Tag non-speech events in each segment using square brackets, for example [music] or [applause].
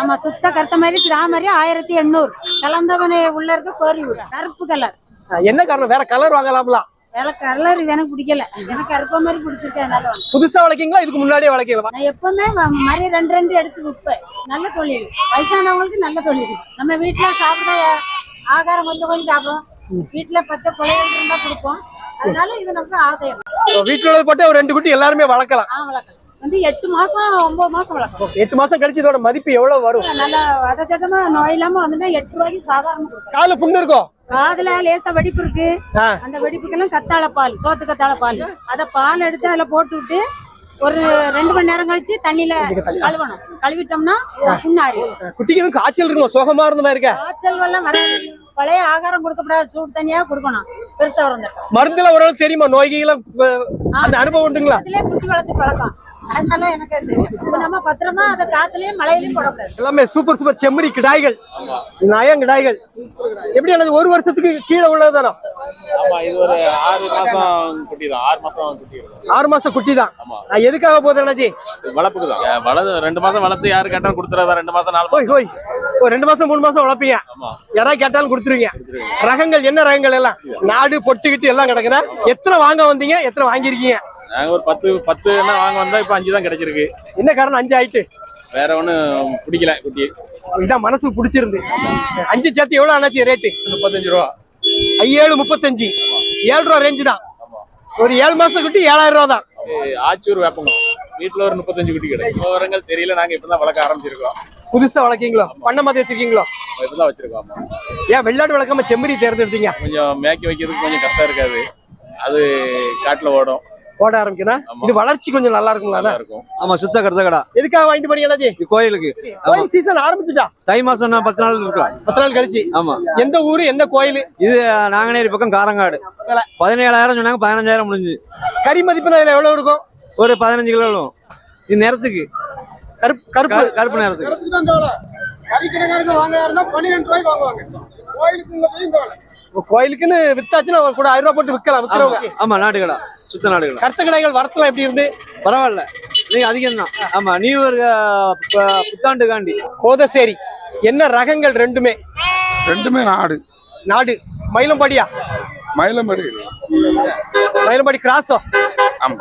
ஆமா சுத்த கருத்த மாதிரி கிராம மாதிரி ஆயிரத்தி எண்ணூறு. கலந்தவனே உள்ள இருக்க கோரி கருப்பு கலர் என்ன காரணம்? வேற கலர் வாங்கலாம்ல. வேலை கலர் எனக்கு பிடிக்கல. எனக்கு கருப்ப மாதிரி பிடிச்சிருக்கேன். புதுசா வளர்க்கீங்களா? இதுக்கு முன்னாடியே வளர்க்கீங்களா? நான் எப்பவுமே மாதிரி ரெண்டு ரெண்டு எடுத்து விற்பேன். நல்ல தொழில். வயசானவங்களுக்கு நல்ல தொழில். நம்ம வீட்டுல சாப்பிட ஆகாரம் கொஞ்சம் கொஞ்சம் சாப்பிடுவோம். வீட்டுல பச்சை குழைகள் இருந்தா கொடுப்போம். அதனால இது நமக்கு ஆதாயம். வீட்டுல போட்டு ஒரு ரெண்டு குட்டி எல்லாருமே வளர்க்கலாம். ஆ வளர்க்கலாம். வந்து எட்டு மாசம் ஒன்பது மாசம் வளர்க்கலாம் எட்டு மாசம் கழிச்சு இதோட மதிப்பு எவ்வளவு வரும்? நல்லா வடச்சட்டமா நோய் இல்லாம வந்துட்டா எட்டு ரூபாய்க்கு சாதாரண காதுல புண்ணு இருக்கும் காதுல லேசா வெடிப்பு இருக்கு. அந்த வெடிப்புக்கெல்லாம் கத்தாழை பால் சோத்து கத்தாழை பால். அத பால் எடுத்து அதுல போட்டு விட்டு ஒரு ரெண்டு மணி நேரம் கழிச்சு தண்ணியில கழுவணும். கழுவிட்டோம்னா புண்ணாரி குட்டிக்கு காய்ச்சல் இருக்குமா? சுகமா இருந்த மாதிரி இருக்க காய்ச்சல் எல்லாம் வராது பழைய ஆகாரம் கொடுக்கக்கூடாது சூடு தண்ணியா கொடுக்கணும். பெருசா வளர்ந்துட்டோம் மருந்துல ஓரளவு தெரியுமா? நோய்கெல்லாம் அந்த அனுபவம் உண்டுங்களா? அதுலயே குட்டி வளர்த்து பழக்கம். அதனால எனக்கு தெரியும். நம்ம பத்திரமா அதை காத்துலயும் மழையிலயும் போடக்கூடாது எல்லாமே சூப்பர் சூப்பர் செம்மறி கிடாய்கள். நயம் கிடாய்கள். எப்படி ஆனது ஒரு வருஷத்துக்கு கீழே உள்ளதுதானா? ஆமா இது ஒரு ஆறு மாசம் குட்டி தான் ஆறு மாசம் குட்டி இருக்கும். ஆறு மாசம் குட்டி தான் ஆமா. நான் எதுக்காக போகுது அண்ணாச்சி? இது வளர்ப்புக்கு தான் வளர்ந்து ரெண்டு மாசம் வளர்த்து யாரு கேட்டாலும் கொடுத்துறதா? ரெண்டு மாசம் நாலு மாசம்? ஹோய் ஒரு ரெண்டு மாசம் மூணு மாசம் வளர்ப்பீங்க. ஆமா. யாராவது கேட்டாலும் கொடுத்துருவீங்க. ரகங்கள் என்ன ரகங்கள் எல்லாம்? நாடு பொட்டுக்கிட்டு எல்லாம் கிடக்குறா எத்தனை வாங்க வந்தீங்க? எத்தனை வாங்கியிருக்கீங்க? நாங்க ஒரு பத்து பத்து என்ன வாங்க வந்தா இப்ப அஞ்சு தான் கிடைச்சிருக்கு. என்ன காரணம் அஞ்சு ஆயிட்டு? வேற ஒண்ணும் பிடிக்கல குட்டி. இதான் மனசுக்கு பிடிச்சிருந்து. அஞ்சு சேர்த்து எவ்வளவு ஆனாச்சு ரேட்டு முப்பத்தஞ்சு ரூபா. ஏழு முப்பத்தஞ்சு. ஏழு ரூபா ரேஞ்சு தான். ஒரு ஏழு மாசம் குட்டி ஏழாயிரம் ரூபா தான். ஆச்சூர் வேப்பங்கம் வீட்டுல ஒரு முப்பத்தஞ்சு குட்டி கிடைக்கும். விவரங்கள் தெரியல நாங்க இப்பதான் வளர்க்க ஆரம்பிச்சிருக்கோம். புதுசா வளர்க்கீங்களோ? பண்ண மாதிரி வச்சிருக்கீங்களோ? இப்பதான் வச்சிருக்கோம். ஏன் வெள்ளாடு வளர்க்காம செம்மறி தேர்ந்தெடுத்தீங்க? கொஞ்சம் மேய்க்க வைக்கிறதுக்கு கொஞ்சம் கஷ்டம் இருக்காது. அது காட்டுல ஓடும். ஓட ஆரம்பிக்கணும் ஆமா. இது வளர்ச்சி கொஞ்சம் நல்லா இருக்குங்களா நல்லா இருக்கும் ஆமா சுத்த கருத்த கடை. எதுக்காக வாங்கிட்டு போறீங்க கோயிலுக்கு. கோயில் சீசன் ஆரம்பிச்சுட்டா தை மாசம் இன்னும் பத்து நாள் இருக்கலாம். பத்து நாள் கழிச்சு? ஆமா. எந்த ஊரு என்ன கோயில்? இது நாங்கநேரி பக்கம் காரங்காடு. பதினேழாயிரம் சொன்னாங்க பதினஞ்சாயிரம் முடிஞ்சு. கறி மதிப்பு அதுல எவ்வளவு இருக்கும்? ஒரு பதினஞ்சு கிலோ. இது நேரத்துக்கு. கருப்பு கருப்பு. கரு- கருப்பு நேரத்துக்கு. இடத்துக்கு தான் தவளை கறிக்கடைக்காரங்க வாங்க இருந்தா பன்னிரெண்டு ரூபாய்க்கு வாங்குவாங்க. கோயிலுக்கு இங்க போய் தவளை இப்ப கோயிலுக்குன்னு வித்தாச்சுன்னா ஒரு கூட ஆயிரம் ரூபாய் போட்டு விற்கலாம் விற்கிறவங்க ஆமா நாட்டு கடை சுத்த நாடு கடை கருத்த கடைகள் வரத்துல எப்படி இருந்து? பரவாயில்ல. நீங்க அதிகம் தான். ஆமா நியூ இயர் ப- புத்தாண்டுக்காண்டி. கோதசேரி. என்ன ரகங்கள் ரெண்டுமே? ரெண்டுமே நாடு. நாடு. மயிலம்பாடியா? மயிலம்படி. மயிலம்பாடி கிராஸோ ஆமா.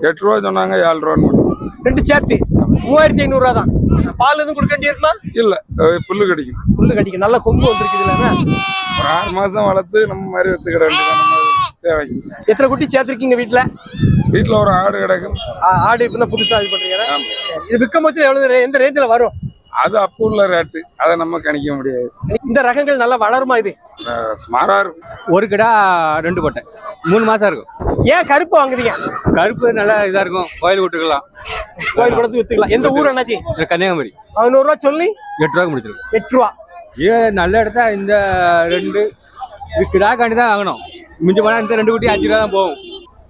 எட்டு ரூபா சொன்னாங்க ஏழு ரூபான்னு ரெண்டு சேர்த்து. மூவாயிரத்தி ஐநூறு ரூபா தான். பால் எதுவும் கொடுக்க வேண்டி இருக்குமா இல்ல புல்லு கிடைக்கும். புல்லு கடிக்கும். நல்ல கொம்பு வந்திருக்குதுல ஒரு ஆறு மாசம் வளர்த்து நம்ம மாதிரி வித்துக்கிற தேவைக்கு எத்தனை குட்டி சேர்த்திருக்கீங்க வீட்டுல வீட்டுல ஒரு ஆடு கிடக்கும் ஆ- ஆடு இப்ப தான் புதுசா இது பண்றீங்க. இது விற்கும் போது எவ்வளவு ரே- எந்த ரேஞ்சில வரும்? அது அப்போ உள்ள ரேட்டு அதை நம்ம கணிக்க முடியாது. இந்த ரகங்கள் நல்லா வளருமா இது? ஸ்மாரா இருக்கும். ஒரு கிடா ரெண்டு பட்டை. மூணு மாசம் இருக்கும். ஏன் கருப்பு வாங்குறீங்க? கருப்பு நல்லா இதா இருக்கும். கோயில் விட்டுக்கலாம். கோயில் குளத்து வித்துக்கலாம். எந்த ஊர் அண்ணாச்சி? இந்த கன்னியாகுமரி. ஐநூறு ரூபா சொல்லி எட்டு ரூபாய்க்கு முடிச்சிருக்கும். எட்டு ரூபா. ஏன் நல்ல இடத்த இந்த ரெண்டு இது கிடாக்காண்டி தான் வாங்கணும். மிஞ்சி போனா இந்த ரெண்டு குட்டி அஞ்சு ரூபா தான் போகும்.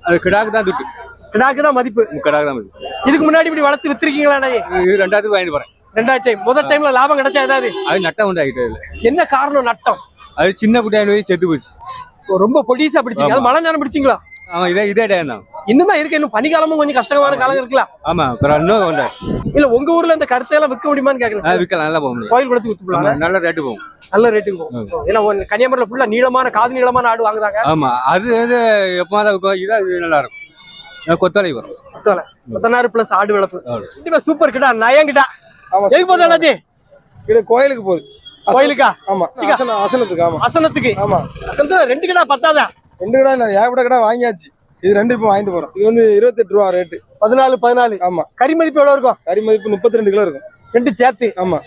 அது கிடாக்கு தான் துட்டு. கிடாக்கு தான் மதிப்பு. கிடாக்கு தான் மதிப்பு. இதுக்கு முன்னாடி இப்படி வளர்த்து வித்திருக்கீங்களா இது ரெண்டாயிரத்துக்கு வாங்கிட்டு போறேன். ரெண்டாயிரம் டைம் முதல் டைம்ல லாபம் கிடைச்சா ஏதாவது அது நட்டம் உண்டு ஆகிட்டு என்ன காரணம் நட்டம்? அது சின்ன குட்டியாண்டு போய் செத்து போச்சு. ரொம்ப பொடிசா பிடிச்சீங்க. அது மழை நேரம் பிடிச்சிங்களா? ஆமா இதே இதே டைம் தான். இன்னும் தான் இருக்கு. இன்னும் பனிக்காலமும் கொஞ்சம் கஷ்டமான காலம் இருக்கலாம் ஆமா அப்புறம் இன்னும் இல்ல உங்க ஊர்ல இந்த கருத்தை எல்லாம் விற்க முடியுமான்னு கேக்குறேன். விற்கலாம் நல்லா போக முடியும் கோயில் குளத்துக்கு ஆமா, வித்துக்கலாம் நல்ல ரேட்டு போகும். நல்ல ரேட்டுக்கு போகும். ஏன்னா கன்னியாகுமரியில ஃபுல்லா நீளமான காது நீளமான ஆடு வாங்குறாங்க. ஆமா அது வந்து எப்போ தான் விற்கும் இது அது நல்லா இருக்கும். அது கொத்தலை வரும். பத்தோல பத்தனாறு பிளஸ் ஆடு வளர்ப்பு. கண்டிப்பா சூப்பர் கிட்டா நயம் கிட்டா எதுக்கு போதும் அண்ணாச்சி? இது கோயிலுக்கு போகுது. கோயிலுக்கா? ஆமா அசனத்துக்கு ஆமா. அசனத்துக்கு. ஆமா. அசனத்துல ரெண்டு கிடா பத்தாதா? ரெண்டு கடை இல்ல ஏகப்பட்ட கடை வாங்கியாச்சு. இது ரெண்டு இப்போ வாங்கிட்டு போறோம். இது வந்து இருபத்தெட்டு ரூபா ரேட்டு பதினாலு பதினாலு. ஆமா. கறி மதிப்பு எவ்வளவு இருக்கும்? கறி மதிப்பு முப்பத்தி ரெண்டு கிலோ இருக்கும். ரெண்டு சேர்த்து. ஆமா.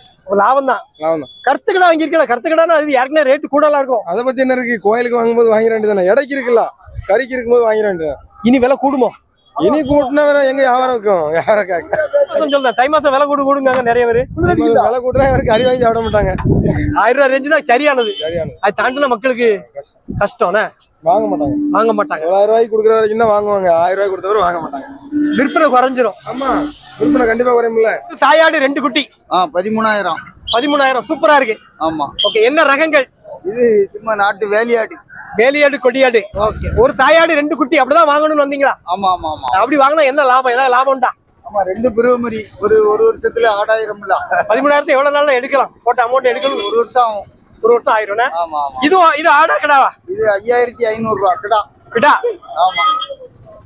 லாபம் தான். லாபம் தான். கருத்து கடை வாங்கியிருக்கா கருத்து கடைனா அது ஏற்கனவே ரேட்டு கூடலாம் இருக்கும். அதை பத்தி என்ன இருக்கு? கோயிலுக்கு வாங்கும்போது வாங்கிட வேண்டியதானே இடைக்கு இருக்குல்ல. கறிக்கு இருக்கும்போது வாங்கிட வேண்டியது இனி விலை கூடுமோ? இனி கூட்டினா வேற எங்க வியாபாரம் இருக்கும்? வியாபாரம் சொல்லுங்க தை மாசம் விலை கூடு கூடுங்க நிறைய பேரு. விலை கூட்டினா இவருக்கு கறி வாங்கி சாப்பிட மாட்டாங்க. ஆயிரம் ரூபாய் ரேஞ்சு தான் சரியானது. சரியான அது தாண்டின மக்களுக்கு கஷ்டம். கஷ்டம்னா வாங்க மாட்டாங்க. வாங்க மாட்டாங்க. தொள்ளாயிரம் ரூபாய்க்கு கொடுக்குற வரைக்கும் தான் வாங்குவாங்க. ஆயிரம் ரூபாய்க்கு கொடுத்தவரை வாங்க மாட்டாங்க. விற்பனை குறைஞ்சிரும். ஆமா. விற்பனை கண்டிப்பா குறையும்ல. தாயாடு ரெண்டு குட்டி. ஆ பதிமூணாயிரம். பதிமூணாயிரம். சூப்பரா இருக்கு. ஆமா. ஓகே என்ன ரகங்கள்? இது சும்மா நாட்டு வேலையாடு. வேலியாடு கொடியாடு. ஓகே. ஒரு தாயாடு ரெண்டு குட்டி அப்படிதான் வாங்கணும்னு வந்தீங்களா? ஆமா ஆமா ஆமா. அப்படி வாங்கினா என்ன லாபம்? ஏதாவது லாபம் உண்டா? ஆமா ரெண்டு பிரிவுமரி ஒரு ஒரு வருஷத்துல ஆடாயிரம்ல பதிமூணாயிரத்தை எவ்வளவு நாள்ல எடுக்கலாம்? போட்ட அமௌண்ட் எடுக்கணும். ஒரு வருஷம் ஆகும். ஒரு வருஷம் ஆயிரும்னா ஆமா ஆமா. இதுவும் இது ஆடா கிடாவா? இது ஐயாயிரத்தி ஐநூறு ரூபா கிடா. கிடா? ஆமா.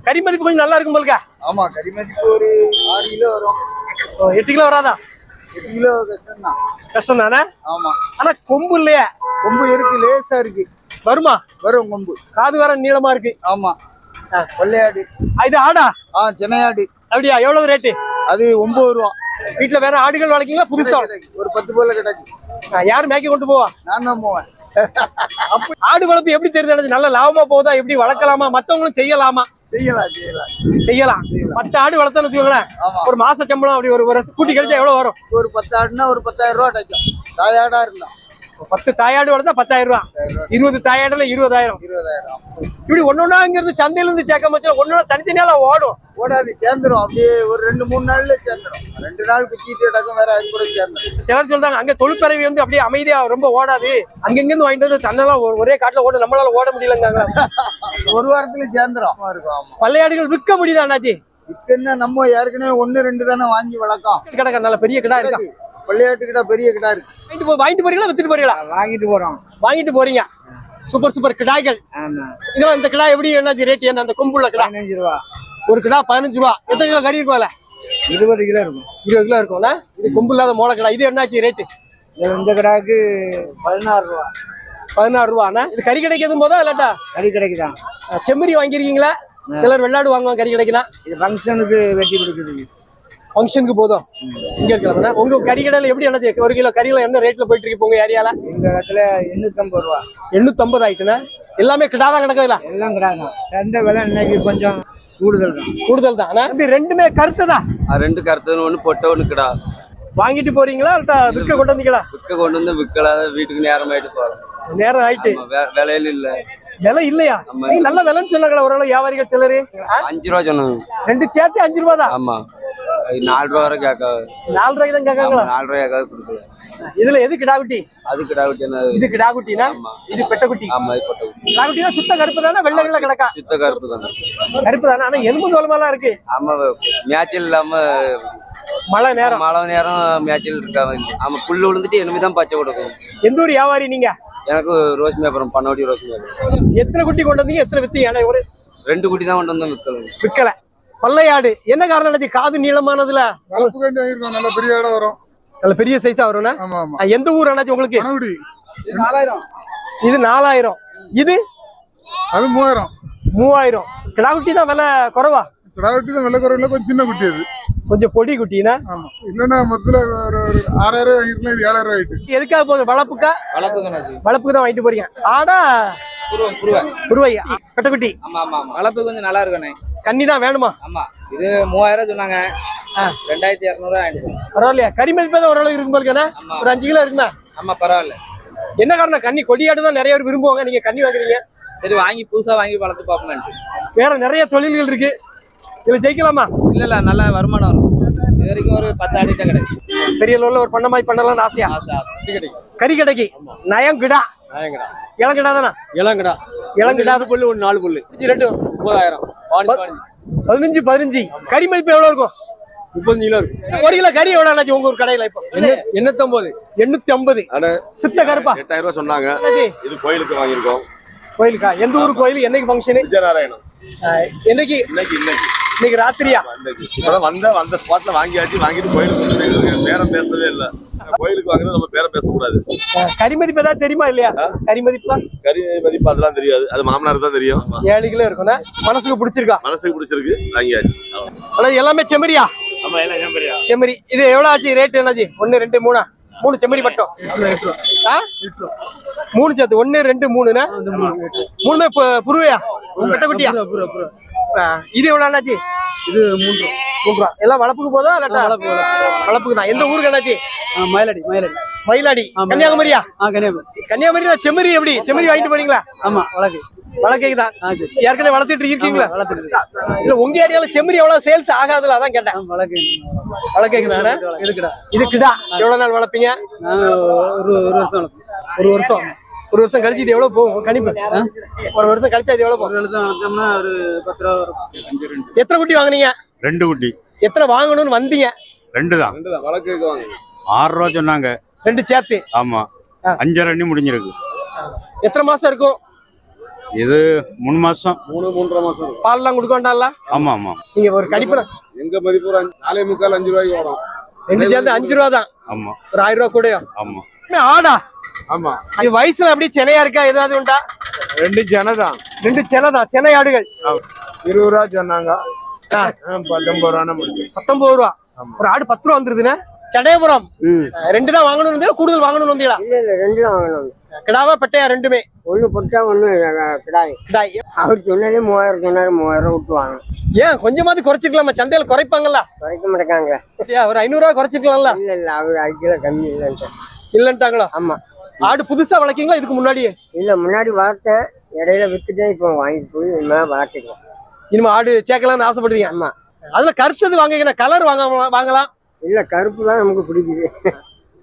கறி மதிப்பு கொஞ்சம் நல்லா இருக்கும் போலுக்கா ஆமா கறி மதிப்பு ஒரு ஆறு கிலோ வரும். எட்டு கிலோ வராதா? எட்டு கிலோ கஷ்டம் தான் கஷ்டம் தானே ஆமா. ஆனா கொம்பு இல்லையே? கொம்பு இருக்கு லேசா இருக்கு. வருமா? வரும் கொம்பு. காது வேற நீளமா இருக்கு. ஆமா. கொள்ளையாடு. இது ஆடா? ஆ சென்னையாடு. அப்படியா? எவ்வளவு ரேட்டு அது ஒன்பது ரூபா. வீட்டுல வேற ஆடுகள் வளர்க்கீங்களா? புதுசா? ஒரு பத்து போல கிடக்கு ஆ, யாரு மேய்க்க கொண்டு போவா? நான் தான் போவேன். ஆடு வளர்ப்பு எப்படி தெரிஞ்சு நல்ல லாபமா போகுதா? எப்படி வளர்க்கலாமா? மத்தவங்களும் செய்யலாமா? செய்யலாம் செய்யலாம். செய்யலாம். பத்து ஆடு வளர்த்தான்னு வச்சுக்கோங்களேன். ஒரு மாச சம்பளம் அப்படி ஒரு கூட்டி கழிச்சா எவ்வளவு வரும்? ஒரு பத்து ஆடுனா ஒரு பத்தாயிரம் ரூபா கிடைக்கும் தாயாடா பத்து தாயாடு வளர்த்தா பத்தாயிரம் ரூபாய் இருபது தாயாடுல இருபதாயிரம். இருபதாயிரம். இப்படி ஒன்னொன்னா இருந்து சந்தையில இருந்து சேர்க்க மச்சா ஒன்னொன்னா தனித்தனியால ஓடும். ஓடாது சேர்ந்துரும். அப்படியே ஒரு ரெண்டு மூணு நாள்ல சேர்ந்துரும். ரெண்டு நாள் கிடக்கும் வேற அது கூட சேர்ந்துரும். சிலர் சொல்றாங்க அங்க தொழிற்பறவை வந்து அப்படியே அமைதியா ரொம்ப ஓடாது. அங்கங்க இருந்து வாங்கிட்டு வந்து தன்னெல்லாம் ஒரு- காட்டுல ஓட நம்மளால ஓட முடியலங்காங்க [laughs] ஒரு வாரத்துல சேர்ந்துரும். இருக்கும் பள்ளையாடுகள் விற்க முடியுதா அண்ணாச்சி? என்ன நம்ம ஏற்கனவே ஒண்ணு ரெண்டு தானே வாங்கி வளர்க்கோம் கிடக்க நல்ல பெரிய கிடா இருக்கா? விளையாட்டு கிட்ட பெரிய கிடா இருக்கு. வாங்கிட்டு போ வாங்கிட்டு போறீங்களா வித்துட்டு போறீங்களா? வாங்கிட்டு போறோம். வாங்கிட்டு போறீங்க. சூப்பர் சூப்பர் கிடாய்கள். இதெல்லாம் இந்த கிடா எப்படி என்னாச்சு ரேட் என்ன அந்த கொம்புள்ள கிடா? பதினஞ்சு ரூபா. ஒரு கிடா பதினஞ்சு ரூபா. எத்தனை கிலோ கறி இருக்கும்ல இருபது கிலோ இருக்கும். இருபது கிலோ இருக்கும்ல? இது கொம்பு இல்லாத மோள கிடா. இது என்னாச்சு ரேட்டு இந்த- கிடாக்கு பதினாறு ரூபா. பதினாறு ரூபாண்ணா? இது கறி கடைக்கு எதுவும் போதா இல்லாட்டா? கறி கிடைக்குதான் செம்மறி வாங்கியிருக்கீங்களா? சிலர் வெள்ளாடு வாங்குவாங்க கறி கடைக்குனா இது ஃபங்க்ஷனுக்கு வெட்டி கொடுக்குது. ஃபங்க்ஷனுக்கு போதும். இங்க இருக்கலாம்ண்ணா உங்க கறி கடையில எப்படி என்னது? ஒரு கிலோ கறியில என்ன ரேட்ல போயிட்டு இருக்கு உங்க ஏரியால எங்க இடத்துல எண்ணூத்தம்பது ரூபா. எண்ணூத்தம்பது ஆயிட்டுண்ணா எல்லாமே கிடாதான் கிடக்குதுல எல்லாம் கிடாதான். சந்தை விலை இன்னைக்கு கொஞ்சம் கூடுதல் தான் கூடுதல் தான் ஆனா இப்படி ரெண்டுமே கருத்துதா? ரெண்டு கருத்துன்னு ஒன்று பொட்டை ஒன்று கிடா. வாங்கிட்டு போறீங்களா? விற்க கொண்டு வந்தீங்களா? விற்க கொண்டு வந்து விற்கலாத வீட்டுக்கு நேரமாயிட்டு போகலாம் நேரம் ஆயிட்டு. விலையில இல்ல. விலை இல்லையா? நல்ல விலைன்னு சொன்னாங்களா ஓரளவு வியாபாரிகள் சிலரு? அஞ்சு ரூபா சொன்னாங்க. ரெண்டு சேர்த்து அஞ்சு ரூபா தான் ஆமா. நாலு ரூபா வரை கேட்காது நாலு ரூபாய்க்கு தான் கேட்காங்களா? நாலு ரூபா கேட்காது கொடுக்கல. இதுல எது கிடாகுட்டி அது கிடா குட்டி என்ன? இது கிடாகுட்டினா. இது பெட்டக்குட்டி ஆமா இது பொட்டை குட்டி. கிடாகுட்டினா சுத்த கருப்பு தானே? வெள்ளை வெள்ளை கிடக்கா? சுத்த கருப்பு தானே. கருப்பு தானே? ஆனா எலும்பு தோலமெல்லாம் இருக்கு. ஆமா மேய்ச்சல் இல்லாம மழை நேரம். மழை நேரம் மேய்ச்சல் இருக்காம ஆமா புல்லு விழுந்துட்டு இனிமே தான் பச்சை கொடுக்கும். எந்த ஊர் வியாபாரி நீங்க? எனக்கு ரோஸ் மேப்பரம் பண்ணோடி ரோஸ் மேப்பரம் எத்தனை குட்டி கொண்டு வந்தீங்க? எத்தனை வித்தீங்க? ஒரு ரெண்டு குட்டி தான் கொண்டு வந்தோம் விற்கலாம் விற்கல பல்லையாடு. என்ன காரணம் நினைச்சு காது நீளமானதுல? நல்ல பெரிய இடம் வரும். நல்ல பெரிய சைஸா வரும்னா ஆமா ஆமா. ஆ, எந்த ஊர் அண்ணாச்சி உங்களுக்கு? இது நாலாயிரம். இது அது மூவாயிரம். மூவாயிரம். கிடாகுட்டி தான் விலை குறைவா? கிடா வெட்டி தான் வெள்ளை குறைவில கொஞ்சம் சின்ன குட்டி அது. கொஞ்சம் பொடி குட்டினா? ஆமா. இல்லைன்னா மொத்தத்துல ஒரு ஆறாயிரம் ரூபாய் வாங்கிருக்கலாம் இது ஏழாயிரம் ஆயிட்டு. எதுக்காக போகுது? வளர்ப்புக்கா? வளர்ப்பு கணக்கு வளர்ப்புக்கு தான் வாங்கிட்டு போறீங்க. ஆடா. புருவம் குருவை. பெட்டக்குட்டி ஆமா ஆமா ஆமா. வளர்ப்பு கொஞ்சம் நல்லா இருக்குண்ணே கன்னி தான் வேணுமா? ஆமா இது மூவாயிரம் சொன்னாங்க. ஆ. ரெண்டாயிரத்தி இரநூறுவா பரவாயில்லையா? கறி மதிப்பே தான் ஓரளவு இருக்கும் ஆமா. ஒரு அஞ்சு கிலோ இருக்குண்ணா. ஆமா பரவாயில்ல. என்ன காரணம்? கன்னி கொடியாடு தான் நிறைய பேர் விரும்புவாங்க. நீங்க கன்னி வாங்குறீங்க. சரி வாங்கி புதுசா வாங்கி வளர்த்து பார்ப்போம்ட்டு வேற நிறைய தொழில்கள் இருக்கு. இதுல ஜெயிக்கலாமா? இல்ல இல்ல நல்ல வருமானம் வரும். இது வரைக்கும் ஒரு பத்து ஆடிட்ட கிடைக்கும். பெரிய லெவல்ல ஒரு பண்ண மாதிரி பண்ணலாம்னு ஆசையா? ஆசை ஆசை. கறி கடைக்கு. நயம் கிடா இளங்கிடா தானே இளங்கடா. இளங்கிடா. புல்லு ஒரு நாலு புல்லு. ரெண்டு. முப்பதாயிரம். பதினஞ்சு பதினஞ்சு. கறி மதிப்பு எவ்வளவு இருக்கும்? முப்பத்தஞ்சு கிலோ இருக்கு. ஒரு கிலோ கறி எவ்வளவு ஆனாச்சு உங்க ஊர் கடையில இப்போ. எண்ணூத்தி ஐம்பது அண்ணே, சுத்த கருப்பா. எட்டாயிரம் ரூபாய் சொன்னாங்க. இது கோயிலுக்கு வாங்கியிருக்கோம். கோயிலுக்கா? எந்த ஊர் கோயில்? என்னைக்கு ஃபங்க்ஷனு விஜயநாராயணம் என்னைக்கு? இன்னைக்கு இன்னைக்கு. இன்னைக்கு ராத்திரியா? இப்பதான் வந்த வந்த ஸ்பாட்ல வாங்கியாச்சு வாங்கிட்டு கோயிலுக்கு. பேரம் பேசவே இல்ல. கோயிலுக்கு வாங்குறது நம்ம பேரம் பேசக்கூடாது. அஹ், கறி மதிப்பு ஏதாவது தெரியுமா இல்லையா? கறி மதிப்பு? தான் கறி மதிப்பு அதெல்லாம் தெரியாது. அது மாமனார் தான் தெரியும். ஏழு கிலோ இருக்கும்னா மனசுக்கு பிடிச்சிருக்கா? மனசுக்கு பிடிச்சிருக்கு வாங்கியாச்சு. ஆனா எல்லாமே செம்மறியா? ஆமா எல்லாம் செம்பரியா செம்மறி. இது எவ்வளவு ஆச்சு? ரேட் என்னாச்சு? ஒன்னு ரெண்டு மூணா? மூணு செம்மறி மட்டும். ஆ? மூணு சேர்த்து ஒன்னு ரெண்டு மூணுனா? மூணுமே பு- புருவையா? பெட்ட குட்டியா ஆ, இது எவ்வளவு அண்ணாச்சி? இது மூன்று. மூன்று. ரூபா எல்லாம் வளப்புக்கு போதா இல்லாட்டா? வளப்புக்கு தான். எந்த ஊருக்கு அண்ணாச்சி? மயிலடி மயிலடி. மயிலாடி. கன்னியாகுமரியா? கன்னியாகுமரி. கன்னியாகுமரி செம்மறி எப்படி? செம்மறி வாங்கிட்டு போறீங்களா ஆமா வழக்கு வளர்க்கைக்கு தான். ஏற்கனவே வளர்த்துட்டு இருக்கீங்களா? வளர்த்துட்டு இல்ல உங்க ஏரியால செம்மறி எவ்வளவு சேல்ஸ் ஆகாதுல அதான் கேட்டேன். வழக்கு வளர்க்கைக்கு தானே? இருக்குடா இது கிடா எவ்வளவு நாள் வளர்ப்பீங்க? ஒரு ஒரு வருஷம் ஒரு வருஷம். ஒரு வருஷம் கழிச்சு இது எவ்வளவு போகும்? கணிப்பு. ஒரு வருஷம் கழிச்சா இது எவ்வளவு ஒரு போகும் வருஷம் வளர்த்தோம்னா ஒரு பத்து ரூபா வரும். எத்தனை குட்டி வாங்குனீங்க? ரெண்டு குட்டி. எத்தனை வாங்கணும்னு வந்தீங்க? ரெண்டு தான். ரெண்டு தான். வழக்கு வாங்க ஆறு ரூபா சொன்னாங்க. ரெண்டு சேர்த்து. ஆமா. அஞ்சரை அண்ணி முடிஞ்சிருக்கு. எத்தனை மாசம் இருக்கும்? இது மூணு மாசம். மூணு மூன்றரை மாசம் இருக்கும். பால்லாம் கொடுக்க வேண்டாம்ல? ஆமா ஆமா. நீங்க ஒரு கடிப்புல எங்க மதிப்பு ஒரு அஞ்சு- நாலே முக்கால் அஞ்சு ரூபாய்க்கு வரும் ரெண்டு சேர்ந்து அஞ்சு ரூபா தான். ஆமா. ஒரு ஆயிரம் ரூபா கூட ஆமா. ஆடா. ஆமா. இது வயசுல அப்படியே சென்னையா இருக்கா? ஏதாவது உண்டா? ரெண்டு ஜன தான். ரெண்டு சென்னை தான். சென்னை ஆடுகள். இருபது ரூபா சொன்னாங்க. பத்தொன்பது ரூபா பத்தொன்பது ரூபா. ஒரு ஆடு பத்து ரூபா வந்துருதுண்ணே சடையபுரம். ரெண்டு தான் வாங்கணும் கூடுதல் வாங்கணும் வந்தீங்களா இல்ல இல்ல ரெண்டு தான் வாங்கணும். கிடாவா பெட்டையா ரெண்டுமே? ஒண்ணு பொட்டா ஒண்ணு கிடாய். கிடாய். அவர் சொன்னதே மூவாயிரம் சொன்னாரு மூவாயிரம் ரூபா விட்டு வாங்க ஏன்? கொஞ்சமாவது குறைச்சிக்கலாமா. சந்தையில குறைப்பாங்கல்ல? குறைக்க மாட்டேங்காங்க ஏன் ஒரு ஐநூறு ரூபா குறைச்சிக்கலாம்ல? இல்ல இல்ல அவர் ஐக்கியம் கம்மி இல்லைன்ட்டு இல்லன்ட்டாங்களா? ஆமா. ஆடு புதுசா வளர்க்கீங்களா இதுக்கு முன்னாடியே? இல்ல முன்னாடி வளர்த்தேன் இடையில வித்துட்டேன் இப்போ வாங்கிட்டு போய் இனிமே வளர்த்துக்கலாம் இனிமே ஆடு சேர்க்கலாம்னு ஆசைப்படுறீங்க ஆமா. அதுல கருத்தது வாங்கிக்கணும் கலர் வாங்க வாங்கலாம்? இல்ல கருப்பு தான் நமக்கு பிடிக்குது.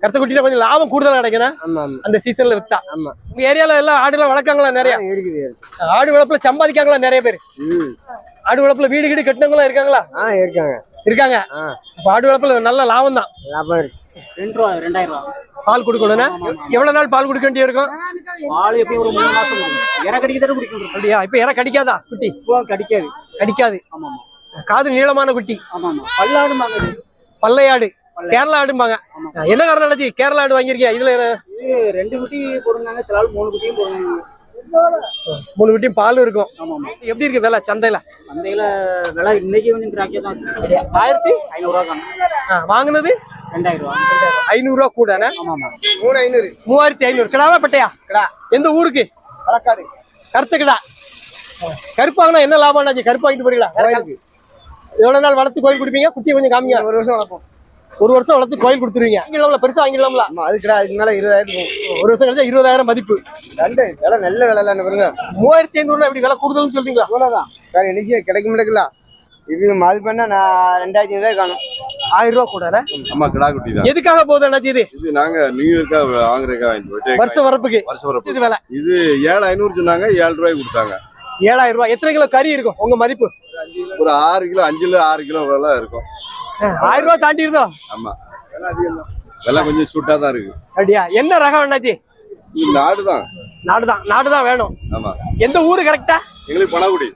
கருத்த குட்டினா கொஞ்சம் லாபம் கூடுதலா கிடைக்கணும் ஆமா ஆமா. அந்த சீசன்ல வித்தா. ஆமா. உங்க ஏரியால எல்லாம் ஆடு எல்லாம் வளர்க்காங்களா நிறைய? இருக்குது இருக்கு. ஆடு வளர்ப்புல சம்பாதிக்காங்களா நிறைய பேர்? ஆடு வளர்ப்புல வீடு வீடு கட்டினவங்களா இருக்காங்களா? இருக்காங்க. இருக்காங்க. ஆடு வளர்ப்புல நல்ல லாபம் தான் லாபம் இருக்கு. ரெண்டு ரூபா ரெண்டாயிரம் ரூபா. பால் கொடுக்கணும்னா எவ்வளவு நாள் பால் கொடுக்க வேண்டிய இருக்கும் பால் எப்பயும் ஒரு மூணு மாசம் இற கடிக்க தானே குடிக்கும் அப்படியா? இப்ப இற கடிக்காதா குட்டி? கடிக்காது. கடிக்காது. ஆமா காது நீளமான குட்டி. ஆமா ஆமா பல்லையாடு கேரளா ஆடும்பாங்க. என்ன காரணம் நினைச்சு கேரளா ஆடு வாங்கியிருக்கியா? இதுல ரெண்டு குட்டி போடுறாங்க சில ஆள் மூணு குட்டியும் போடுறாங்க மூணு குட்டியும் பால் இருக்கும். எப்படி இருக்கு விலை? சந்தையில? சந்தையில விலை இன்னைக்கு கொஞ்சம் கிராக்கியா தான். ஆயிரத்தி ஐநூறுரூவா காணும் வாங்குனது? ரெண்டாயிரம் ரூபா. ஐநூறு ரூபா கூடனே ஆமா ஆமா மூணு ஐநூறு. மூவாயிரத்தி ஐநூறு. கிடாவா பட்டையா? கிடா. எந்த ஊருக்கு? களக்காடு கருத்து கிடா. கருப்பு வாங்கினா என்ன லாபம் ஆச்சு கருப்பு வாங்கிட்டு போறீங்களா? எவ்வளவு நாள் வளர்த்து கோயில் கொடுப்பீங்க? குட்டி கொஞ்சம் காமிங்க. ஒரு வருஷம் வளர்ப்போம். ஒரு வருஷம் வளர்த்து கோயில் கொடுத்துருவீங்க. வாங்கிடலாம்ல? பெருசா வாங்கிடலாம்ல? அது கிடா அதுக்கு மேல இருபதாயிரம் ஒரு வருஷம் கழிச்சா இருபதாயிரம் மதிப்பு. ரெண்டு விலை நல்ல விலை பாருங்க. மூவாயிரத்தி ஐநூறுல இப்படி விலை கூடுதல்னு சொல்றீங்களா? அவ்வளவுதான். வேற என்னைக்கு கிடைக்க முடியல இது அது பண்ணா நான் ரெண்டாயிரத்தி ஐநூறு காணும் ஆயிரம் ரூபா கூட ஆமா கிடா குட்டி தான். எதுக்காக போகுது அண்ணாச்சி இது? இது நாங்க நியூ இயர்க்கா வாங்குறதுக்கா வாங்கிட்டு போயிட்டு வருஷ வரப்புக்கு. வருஷம் வரப்பு. இது விலை. இது ஏழு ஐநூறு சொன்னாங்க ஏழு ரூபாய்க்கு கொடுத்தாங்க. ஏழாயிரம் ரூபாய். எத்தனை கிலோ கறி இருக்கும் உங்க மதிப்பு? ஒரு ஆறு கிலோ அஞ்சுல ஆறு கிலோ இருக்கும். ஆயிரம் ரூபாய் தாண்டி ஆமா. விலை கொஞ்சம் சூட்டா தான் இருக்கு. அப்படியா? என்ன ரகம் அண்ணாச்சி? இந்த ஆடு தான். நாடுதான் நாடுதான் வேணும். ஆமா. எந்த ஊரு கரெக்டா எங்களுக்கு பணகுடி?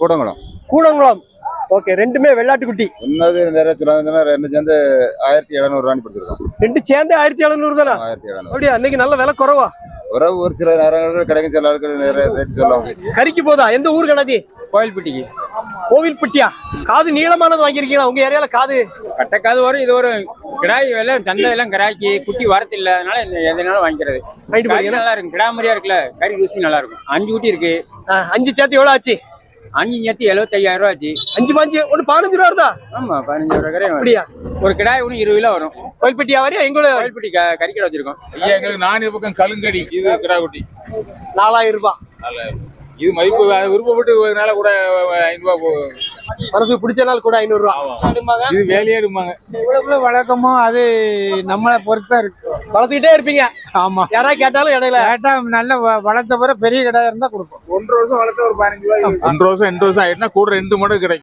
கூடங்குளம். கூடங்குளம். ஓகே ரெண்டுமே வெள்ளாட்டு குட்டி ஒன்னாவது நிறைய சொல்லாதுன்னா ரெண்டு சேர்ந்து ஆயிரத்தி எழுநூறு ரூபான்னு படுத்திருக்கோம் ரெண்டு சேர்ந்து ஆயிரத்தி எழுநூறு தானே? ஆயிரத்தி எழுநூறு. அப்படியா இன்னைக்கு நல்ல விலை குறவா? உறவு ஒரு சில நேரங்களில் கிடைக்கும் சில ஆட்கள் நிறைய ரேட் கறிக்கு போதா? எந்த ஊரு கண்ணாச்சி கோயில்பட்டிக்கு கோவில்பட்டியா? காது நீளமானது வாங்கியிருக்கீங்களா? உங்க ஏரியால காது? கட்டக்காது வரும் இது ஒரு கிடாய் எல்லாம் சந்தை எல்லாம் கிடாய்க்கு குட்டி வரத்தில்லை அதனால இந்த எதனாலும் வாங்கிக்கிறது. நல்லா இருக்கும். கிடா மாதிரியா இருக்குல்ல கறி ருசி நல்லா இருக்கும். அஞ்சு குட்டி இருக்கு. ஆ, அஞ்சு சேர்த்து எவ்வளவு ஆச்சு? அஞ்சு சேர்த்து எழுபத்தையாயிரம் ரூபா ஆச்சு. அஞ்சு பாஞ்சு ஒண்ணு பதினஞ்சு ரூபா வருதா? ஆமா பதினஞ்சு ரூபா வரும். அப்படியா? ஒரு கிடாய் ஒன்று இருபது கிலோ வரும். கோயில்பட்டியா வரையா எங்க கோயில்பட்டி கறி கடை வச்சிருக்கோம். ஐயா எங்களுக்கு நானே பக்கம் கலுங்கடி இது கிடாக்குட்டி நாலாயிரம் ரூபாய் இது மதிப்பு விருப்பப்பட்டு கூட ஐநூறு ரூபா போகும் மனசுக்கு பிடிச்ச நாள் கூட ஐநூறு ரூபாய் இது வேலையே எடுப்பாங்க எவ்வளவு வழக்கமோ அது நம்மளை பொறுத்தா இருக்கு. வளர்த்துக்கிட்டே இருப்பீங்க. ஆமா. யாராவது கேட்டாலும் இடையில. கேட்டா நல்ல வளர்த்த பிறகு பெரிய கடை இருந்தா கொடுப்போம். ஒன்றரை வருஷம் வளர்த்த ஒரு பதினஞ்சு ரூபாய் ஒன்றரை வருஷம் ரெண்டு வருஷம் ஆயிட்டுனா கூட ரெண்டு மடங்கு கிடைக்கும்.